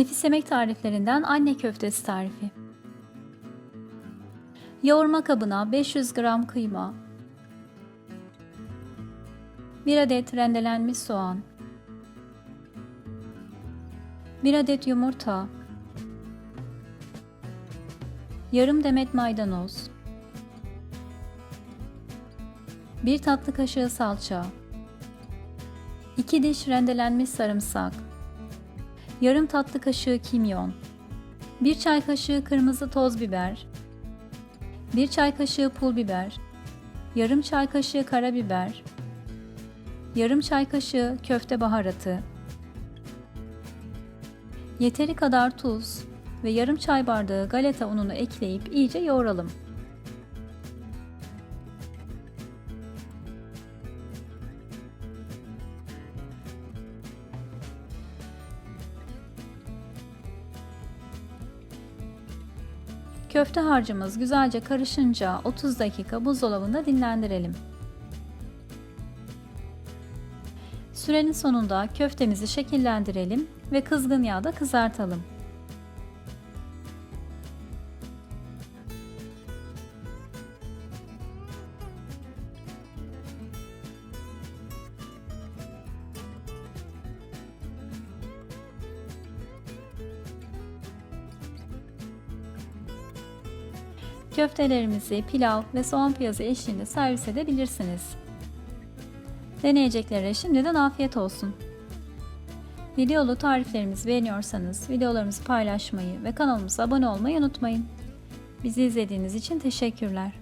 Nefis yemek tariflerinden anne köftesi tarifi. Yoğurma kabına 500 gram kıyma, 1 adet rendelenmiş soğan, 1 adet yumurta, yarım demet maydanoz, 1 tatlı kaşığı salça, 2 diş rendelenmiş sarımsak, yarım tatlı kaşığı kimyon, 1 çay kaşığı kırmızı toz biber, 1 çay kaşığı pul biber, yarım çay kaşığı karabiber, yarım çay kaşığı köfte baharatı, yeteri kadar tuz ve yarım çay bardağı galeta ununu ekleyip iyice yoğuralım. Köfte harcımız güzelce karışınca 30 dakika buzdolabında dinlendirelim. Sürenin sonunda köftemizi şekillendirelim ve kızgın yağda kızartalım. Köftelerimizi pilav ve soğan piyazı eşliğinde servis edebilirsiniz. Deneyeceklere şimdiden afiyet olsun. Videolu tariflerimizi beğeniyorsanız videolarımızı paylaşmayı ve kanalımıza abone olmayı unutmayın. Bizi izlediğiniz için teşekkürler.